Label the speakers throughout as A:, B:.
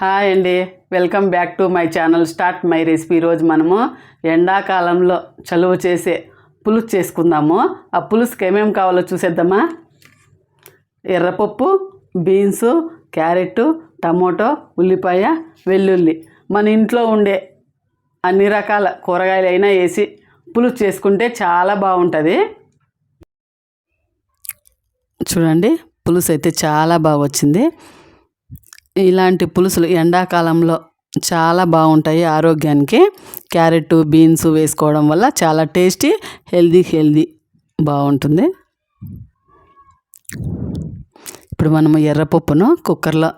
A: Hi అండి. Welcome back to my channel start my recipe. ఈరోజు మనము ఎండాకాలంలో చలువ చేసే పులుసు చేసుకుందాము. ఆ పులుసుకి ఏమేమి కావాలో చూసేద్దామా? ఎర్రపప్పు బీన్స్ క్యారెట్ టమోటో ఉల్లిపాయ వెల్లుల్లి. మన ఇంట్లో ఉండే అన్ని రకాల కూరగాయలు అయినా వేసి పులుసు చేసుకుంటే చాలా బాగుంటుంది. చూడండి పులుసు అయితే చాలా బాగా వచ్చింది. ఇలాంటి పులుసులు ఎండాకాలంలో చాలా బాగుంటాయి ఆరోగ్యానికి. క్యారెట్ బీన్స్ వేసుకోవడం వల్ల చాలా టేస్టీ హెల్దీ హెల్దీ బాగుంటుంది. ఇప్పుడు మనము ఎర్రపప్పును కుక్కర్లో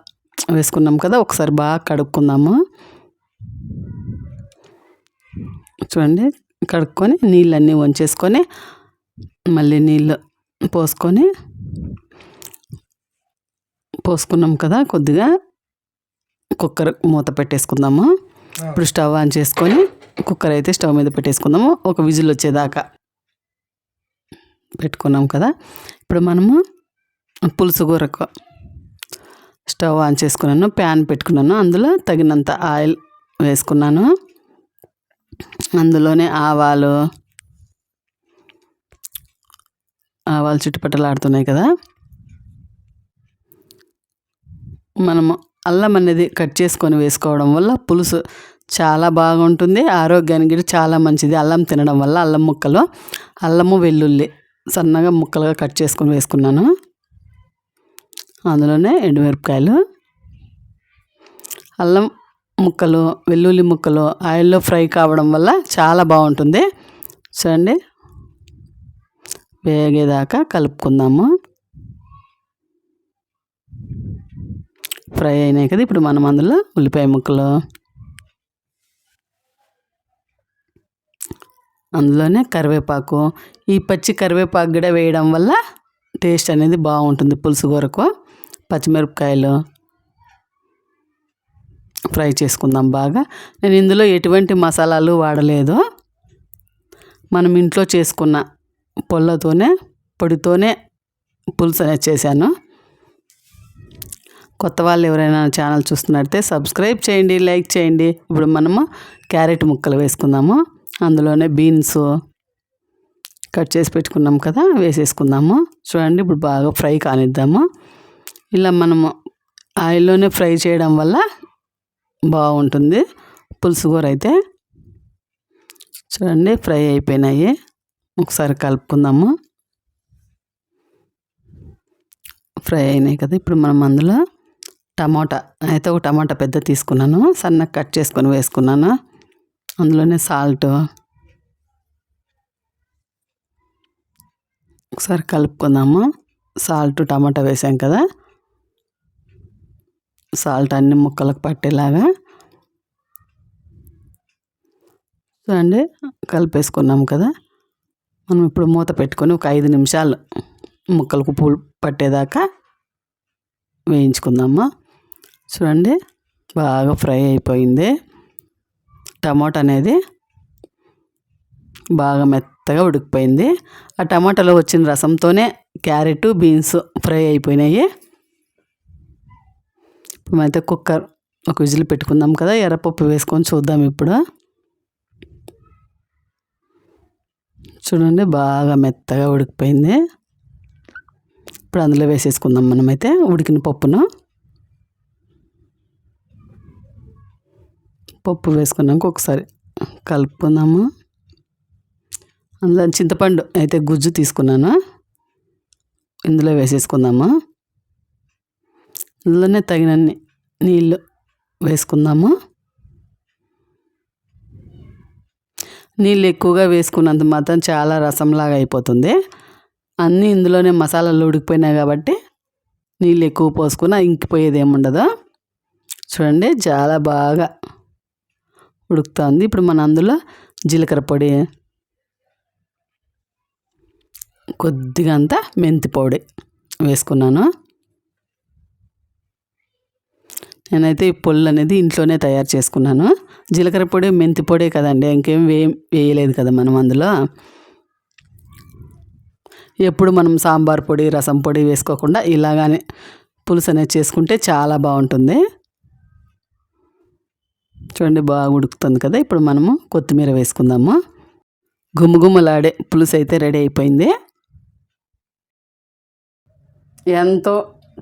A: వేసుకున్నాం కదా ఒకసారి బాగా కడుక్కుందాము. చూడండి కడుక్కొని నీళ్ళన్నీ వంచేసుకొని మళ్ళీ నీళ్ళు పోసుకొని పోసుకున్నాం కదా కొద్దిగా కుక్కర్ మూత పెట్టేసుకుందాము. ఇప్పుడు స్టవ్ ఆన్ చేసుకొని కుక్కర్ అయితే స్టవ్ మీద పెట్టేసుకుందాము. ఒక విజిల్ వచ్చేదాకా పెట్టుకున్నాం కదా. ఇప్పుడు మనము పులుసు కూరకు స్టవ్ ఆన్ చేసుకున్నాను ప్యాన్ పెట్టుకున్నాను. అందులో తగినంత ఆయిల్ వేసుకున్నాను. అందులోనే ఆవాలు ఆవాలు చుట్టుపక్కల ఆడుతున్నాయి కదా. మనము అల్లం అనేది కట్ చేసుకొని వేసుకోవడం వల్ల పులుసు చాలా బాగుంటుంది ఆరోగ్యానికి కూడా చాలా మంచిది. అల్లం తినడం వల్ల అల్లం ముక్కలు అల్లము వెల్లుల్లి సన్నగా ముక్కలుగా కట్ చేసుకొని వేసుకున్నాను. అందులోనే ఎండుమిరపకాయలు అల్లం ముక్కలు వెల్లుల్లి ముక్కలు ఆయిల్లో ఫ్రై కావడం వల్ల చాలా బాగుంటుంది. చూడండి వేగేదాకా కలుపుకుందాము. ఫ్రై అయినాయి కదా ఇప్పుడు మనం అందులో ఉల్లిపాయ ముక్కలు. అందులోనే కరివేపాకు. ఈ పచ్చి కరివేపాకు కూడా వేయడం వల్ల టేస్ట్ అనేది బాగుంటుంది పులుసు కూరకు. పచ్చిమిరపకాయలు. ఫ్రై చేసుకుందాం బాగా. నేను ఇందులో ఎటువంటి మసాలాలు వాడలేదు. మనం ఇంట్లో చేసుకున్న పొల్లతోనే పొడితోనే పులుసు అనేది చేశాను. కొత్త వాళ్ళు ఎవరైనా ఛానల్ చూస్తున్నట్టే సబ్స్క్రైబ్ చేయండి లైక్ చేయండి. ఇప్పుడు మనము క్యారెట్ ముక్కలు వేసుకుందాము. అందులోనే బీన్స్ కట్ చేసి పెట్టుకున్నాం కదా వేసేసుకుందాము. చూడండి ఇప్పుడు బాగా ఫ్రై కానిద్దాము. ఇలా మనము ఆయిల్లోనే ఫ్రై చేయడం వల్ల బాగుంటుంది. పులుసు కూర అయితే. చూడండి ఫ్రై అయిపోయినాయి. ఒకసారి కలుపుకుందాము. ఫ్రై అయినాయి కదా ఇప్పుడు మనం అందులో టమాటా. అయితే ఒక టమాటా పెద్ద తీసుకున్నాను. సన్నగా కట్ చేసుకొని వేసుకున్నాను. అందులోనే సాల్ట్. ఒకసారి కలుపుకుందాము. సాల్ట్ టమాటా వేసాం కదా. సాల్ట్ అన్ని ముక్కలకు పట్టేలాగా. చూడండి కలిపేసుకున్నాము కదా. మనం ఇప్పుడు మూత పెట్టుకొని ఒక ఐదు నిమిషాలు ముక్కలకు పూలు పట్టేదాకా వేయించుకుందాము? చూడండి బాగా ఫ్రై అయిపోయింది. టమాటా అనేది బాగా మెత్తగా ఉడికిపోయింది. ఆ టమాటాలో వచ్చిన రసంతోనే క్యారెట్ బీన్స్ ఫ్రై అయిపోయినాయి. మేమైతే కుక్కర్ ఒక విజిల్ పెట్టుకుందాం కదా ఎర్రపప్పు వేసుకొని చూద్దాం ఇప్పుడు. చూడండి బాగా మెత్తగా ఉడికిపోయింది. ఇప్పుడు అందులో వేసేసుకుందాం మనమైతే ఉడికిన పప్పును. పప్పు వేసుకున్నాక ఒకసారి కలుపుకుందాము? అందులో చింతపండు అయితే గుజ్జు తీసుకున్నాను. ఇందులో వేసేసుకుందాము? ఇందులోనే తగినన్ని నీళ్ళు వేసుకుందాము? నీళ్ళు ఎక్కువగా వేసుకున్నంత మాత్రం చాలా రసంలాగా అయిపోతుంది. అన్నీ ఇందులోనే మసాలాలు ఉడికిపోయినాయి కాబట్టి నీళ్ళు ఎక్కువ పోసుకున్నా ఇంకిపోయేది ఏముండదు? చూడండి చాలా బాగా ఉడుకుతుంది. ఇప్పుడు మన అందులో జీలకర్ర పొడి కొద్దిగా అంతా మెంతి పొడి వేసుకున్నాను. నేనైతే ఈ పొల్లు అనేది ఇంట్లోనే తయారు చేసుకున్నాను. జీలకర్ర పొడి మెంతి పొడి కదండి ఇంకేం వే వేయలేదు కదా మనం అందులో. ఎప్పుడు మనం సాంబార్ పొడి రసం పొడి వేసుకోకుండా ఇలాగానే పులుసు అనేది చేసుకుంటే చాలా బాగుంటుంది. చూడండి బాగా ఉడుకుతుంది కదా. ఇప్పుడు మనము కొత్తిమీర వేసుకుందాము. గుమ్మగుమ్మలాడే పులుసు అయితే రెడీ అయిపోయింది. ఎంతో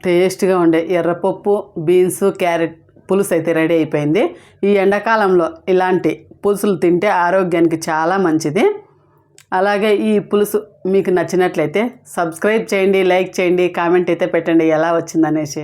A: టేస్ట్గా ఉండే ఎర్రపప్పు బీన్స్ క్యారెట్ పులుసు అయితే రెడీ అయిపోయింది. ఈ ఎండాకాలంలో ఇలాంటి పులుసులు తింటే ఆరోగ్యానికి చాలా మంచిది. అలాగే ఈ పులుసు మీకు నచ్చినట్లయితే సబ్స్క్రైబ్ చేయండి లైక్ చేయండి కామెంట్ అయితే పెట్టండి ఎలా వచ్చిందనేసి.